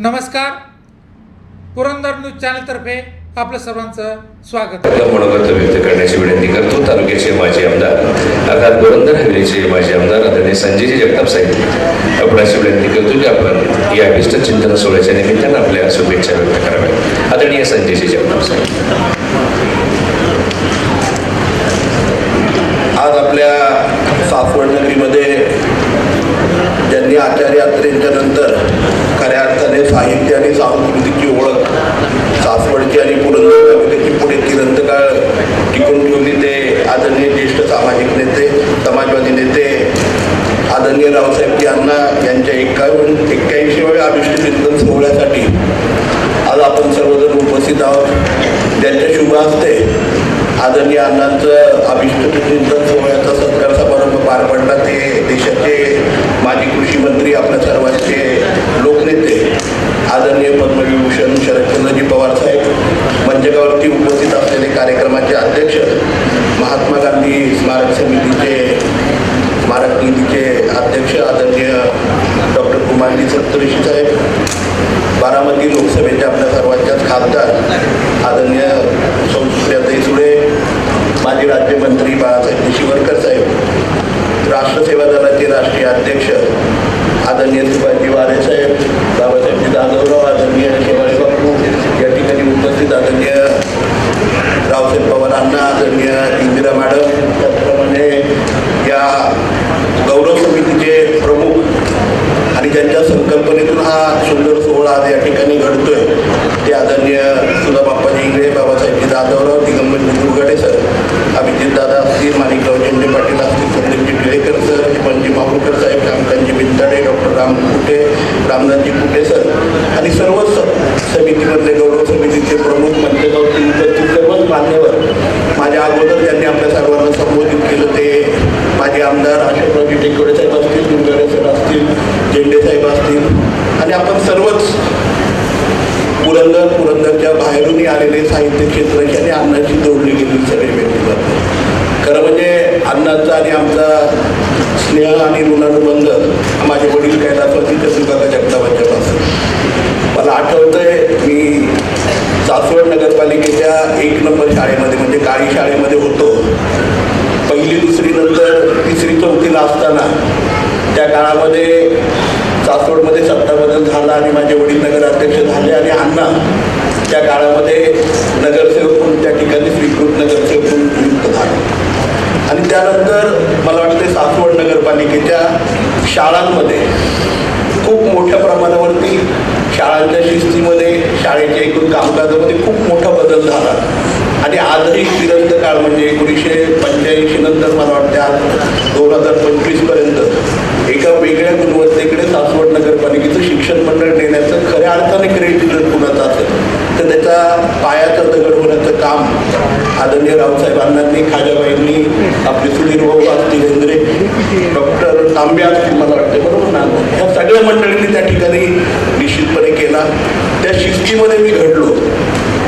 नमस्कार. पुरंदर न्यूज चॅनलतर्फे आपलं सर्वांचं स्वागत. मनोगत व्यक्त करण्याची विनंती करतो. तालुक्याचे माजी आमदार अर्थात पुरंदर हवेलीचे माजी आमदार आदरणीय संजयजी जगताप साहेब. आपण अशी विनंती करतो की आपण या अभिष्ट चिंतन सोहळ्याच्या निमित्तानं आपल्या शुभेच्छा व्यक्त कराव्या आदरणीय संजयजी जगताप साहेब. आज आपल्या सासवड नगरीमध्ये ज्यांनी आचार्य यात्रेच्या नंतर अर्थाने साहित्य आणि सांस्कृतिकची ओळख सासवडची आणि पुरंदर तालुक्याची पुढे तिरंतकाळ टिकून ठेवली ते आदरणीय ज्येष्ठ सामाजिक नेते समाजवादी नेते आदरणीय रावसाहेब यांना यांच्या एकावन्न एक्क्याऐंशीव्या अभिष्ट चिंतन सोहळ्यासाठी आज आपण सर्वजण उपस्थित आहोत. ज्यांच्या शुभ हस्ते आदरणीय अण्णांचं अभिष्ट चिंतन सोहळ्याचा गांधी स्मारक समितीचे स्मारक निधीचे अध्यक्ष आदरणीय डॉक्टर कुमारजी सत्तरीशी साहेब बारामती लोकसभेचे आपल्या सर्वांच्याच खासदार आदरणीय सौसुप्रियाताई सुळे माजी राज्यमंत्री बाळासाहेब शिवरकर साहेब राष्ट्रसेवा दलाचे राष्ट्रीय अध्यक्ष आदरणीय शिवाजी वारे साहेब बाबासाहेबजी जाधवराव आदरणीय शेवाळे बापू या ठिकाणी उपस्थित आदरणीय रावसाहेब पवार अण्णा आदरणीय इंदिरा मॅडम त्याचप्रमाणे या गौरव समितीचे प्रमुख आणि ज्यांच्या संकल्पनेतून हा सुंदर सोहळा आज या ठिकाणी घडतोय. ते आदरणीय सुधा बाप्पाजी इंगळे बाबासाहेबजी जाधवराव दिगंबर दुर्गडे सर अभिजित दादा असतील माणिकराव झेंडे पाटील असतील संदीपजी टिळेकर सर चिपणजी माहुरकर साहेब कामकांजी बिंदाडे डॉक्टर राम कुटे रामदासजी कुटे सर आणि सर्व समितीमधले गौरव समितीचे प्रमुख मंत्रेगाव उपस्थित सर्वच मान्यवर. माझ्या अगोदर ज्यांनी आपल्या सर्वांना संबोधित केलं ते माझे आमदार अशोकरावजी टेकवडे साहेब असतील दुर्गाडे सर असतील झेंडे साहेब असतील आणि आपण सर्वच पुरंदर पुरंदरच्या बाहेरूनही आलेले साहित्य क्षेत्राची आणि अन्नाची जोडली गेलेली सगळे व्यक्तिमत्व खरं म्हणजे अण्णाचा आणि आमचा स्नेह आणि ऋणानुबंध माझे वडील कैलासवासी चंद्रकाका जगतापाच्यापासून मला आठवतंय मी सासवड नगरपालिकेच्या एक नंबर शाळेमध्ये म्हणजे काळी शाळेमध्ये होतो. पहिली दुसरी नंतर तिसरी चौथीला असताना त्या काळामध्ये सासवडमध्ये सत्ता बदल झाला आणि माझे वडील नगराध्यक्ष झाले आणि अण्णा त्या काळामध्ये नगरसेवक म्हणून त्या ठिकाणी स्वीकृत नगरसेवक म्हणून नियुक्त झाले. आणि त्यानंतर मला वाटते सासवड नगरपालिकेच्या शाळांमध्ये खूप मोठ्या प्रमाणावरती शाळांच्या शिस्तीमध्ये शाळेच्या एकूण कामकाजामध्ये खूप मोठा बदल झाला. आणि आजही फिरंत काळ म्हणजे एकोणीसशे पंच्याऐंशी नंतर मला वाटते आज दोन हजार पंचवीसपर्यंत एका वेगळ्या गुणवत्तेकडे सासवड नगरपालिकेचं शिक्षण मंडळ नेण्याचं खऱ्या अर्थाने क्रेडिट जर कुणाचं असेल तर त्याचा पायाचं दगड होण्याचं काम आदरणीय रावसाहेब अण्णांनी खाजाबाईंनी आपले सुधीर भाऊ असतील इंद्रे डॉक्टर तांबे असतील मला वाटते बरोबर ना? ह्या सगळ्या मंडळींनी त्या ठिकाणी निश्चितपणे केला. त्या शिस्तीमध्ये मी घडलो.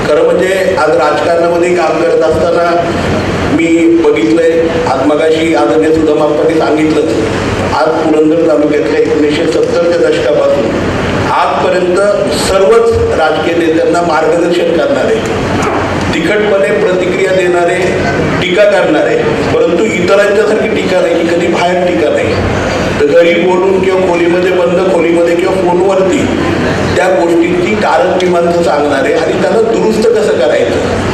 खरं म्हणजे आज राजकारणामध्ये काम करत असताना मी बघितलंय मगाशी आदरणीय सुद्धा माप्पांनी सांगितलंच आज पुरंदर तालुक्यातल्या एकोणीसशे सत्तरच्या दशकापासून आजपर्यंत सर्वच राजकीय नेत्यांना मार्गदर्शन करणारे तिखटपणे प्रतिक्रिया देणारे टीका करणारे परंतु इतरांच्यासारखी टीका नाही की कधी बाहेर टीका नाही. तर घरी बोलून किंवा खोलीमध्ये बंद खोलीमध्ये किंवा फोनवरती त्या गोष्टींची कारण मीमांसा सांगणारे आणि त्याला दुरुस्त कसं करायचं?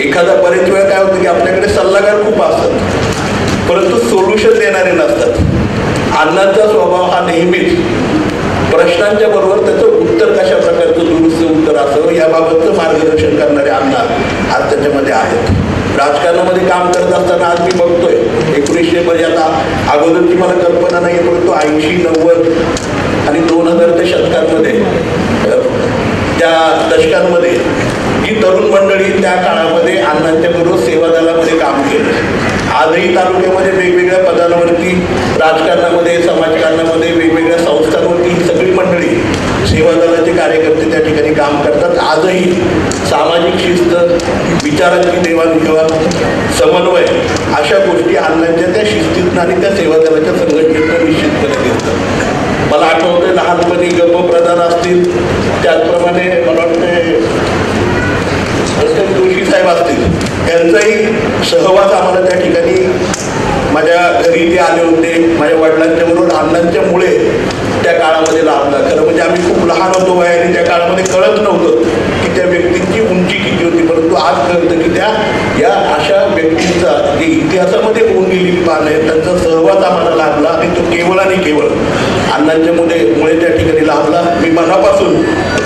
एखादा बरेच वेळा काय होतं की आपल्याकडे सल्लागार खूप असतात. परंतु सोल्युशन देणारे नसतात. अण्णांचा स्वभाव हा नेहमीच. प्रश्नांच्या बरोबर त्याचं उत्तर कशा प्रकारचं दुरुस्त उत्तर असावं याबाबतचं मार्गदर्शन करणारे अण्णा आज त्याच्यामध्ये आहेत. राजकारणामध्ये काम करत असताना आज मी बघतोय एकोणीसशे म्हणजे आता अगोदरची मला कल्पना नाही परंतु ऐंशी नव्वद आणि दोन हजारच्या शतकांमध्ये त्या दशकांमध्ये ही तरुण मंडळी त्या काळामध्ये अण्णांच्या बरोबर सेवा दलामध्ये काम केलं आजही तालुक्यामध्ये वेगवेगळ्या पदांवरती राजकारणामध्ये समाजकारणामध्ये वेगवेगळ्या संस्थांवरती ही सगळी मंडळी सेवा दलाचे कार्यकर्ते त्या ठिकाणी काम करतात. आजही सामाजिक शिस्त विचारांची देवाणघेवाण समन्वय अशा गोष्टी आणल्याच्या त्या शिस्तीतनं आणि त्या सेवा दलाच्या संघटनेतनं निश्चितपणे दिसतात मला आठवतं लहानपणी गप्प प्रधान असतील. त्यांचाही सहवास आम्हाला त्या ठिकाणी माझ्या घरी ते आले होते. माझ्या वडिलांच्या बरोबर अण्णांच्या मुळे त्या काळामध्ये लाभला. खरं म्हणजे आम्ही खूप लहान होतो वयाने त्या काळामध्ये कळत नव्हतं की त्या व्यक्तींची उंची किती होती. परंतु आज कळतं की त्या या अशा व्यक्तींचा जे इतिहासामध्ये होऊन गेलेली पान आहे त्यांचा सहवास आम्हाला लाभला आणि तो केवळ आणि केवळ अण्णांच्या मुळे मुळे त्या ठिकाणी लाभला. मी मनापासून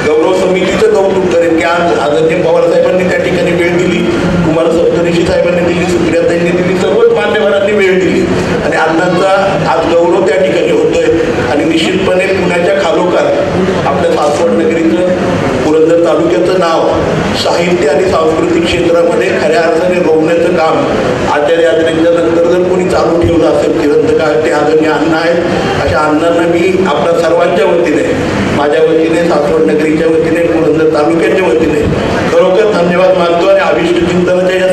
गौरव समितीचं कौतुक करेन की आज आदरणीय पवार साहेबांनी त्या ठिकाणी वेळ दिली कुमार सप्तऋषी साहेबांनी दिली सुप्रियाताईंनी दिली सर्वच मान्यवरांनी वेळ दिली. आणि अण्णांचा आज गौरव त्या ठिकाणी होतोय. आणि निश्चितपणे पुण्याच्या खालोखाल आपल्या सासवड नगरीचं पुरंदर तालुक्याचं नाव साहित्य आणि सांस्कृतिक क्षेत्रामध्ये खऱ्या अर्थाने रोवण्याचं काम आचार्य यात्रेच्या नंतर जर कोणी चालू ठेवलं असेल जिवंत काळ ते आदरणीय अण्णा आहेत. अशा अण्णांना मी आपल्या सर्वांच्या वतीने माझ्या वतीने सासवड नगरीच्या वतीने पुरंदर तालुक्याच्या वतीने खरोखर धन्यवाद मानतो आणि अभिष्ट चिंतनाच्या या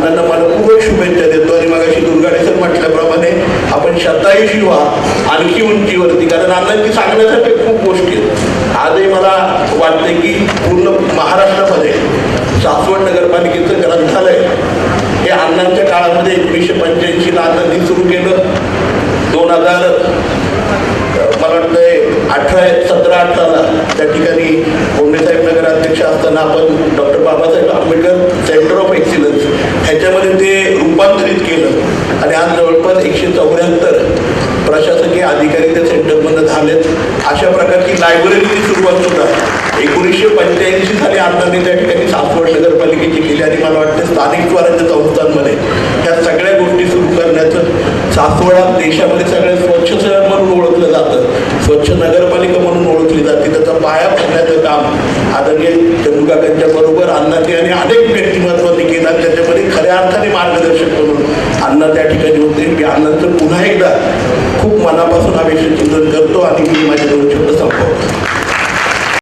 अण्णांना मला खूप शुभेच्छा देतो. आणि मगाशी दुर्गाडे सर म्हटल्याप्रमाणे आपण शताही शिवा आणखी उंचीवरती. कारण अण्णांची सांगण्यासाठी खूप गोष्टी आहेत. आजही मला वाटते की पूर्ण महाराष्ट्रामध्ये सासवड नगरपालिकेचं ग्रंथालय हे अण्णांच्या काळामध्ये एकोणीसशे पंच्याऐंशीला अण्णांनी सुरू केलं. दोन हजार मला वाटतंय अठरा सतरा अठराला त्या ठिकाणी कोंडेसाहेब नगर अध्यक्ष असताना आपण डॉक्टर बाबासाहेब आंबेडकर साहेब अशा प्रकारची लायब्ररीची सुरुवात सुद्धा. एकोणीसशे पंच्याऐंशी साली अण्णांनी त्या ठिकाणी सासवड नगरपालिकेची केली आणि मला वाटतं स्थानिक स्वराज्य संस्थांमध्ये ह्या सगळ्या गोष्टी सुरू करण्याचं सासवडा देशामध्ये सगळ्या स्वच्छ शहर म्हणून ओळखलं जातं. स्वच्छ नगरपालिका म्हणून ओळखली जाते. त्याचा पाया पडण्याचं काम आदरणीय चंदूकाकांच्या बरोबर अण्णांनी आणि अनेक व्यक्तिमत्वांनी केलं आणि त्याच्यामध्ये खऱ्या अर्थाने मार्गदर्शक म्हणून अण्णा त्या ठिकाणी होते. मी अण्णांचं पुन्हा एकदा खूप मनापासून आम्ही चिंतन करतो आणि मी माझे दोन शब्द संपवतो.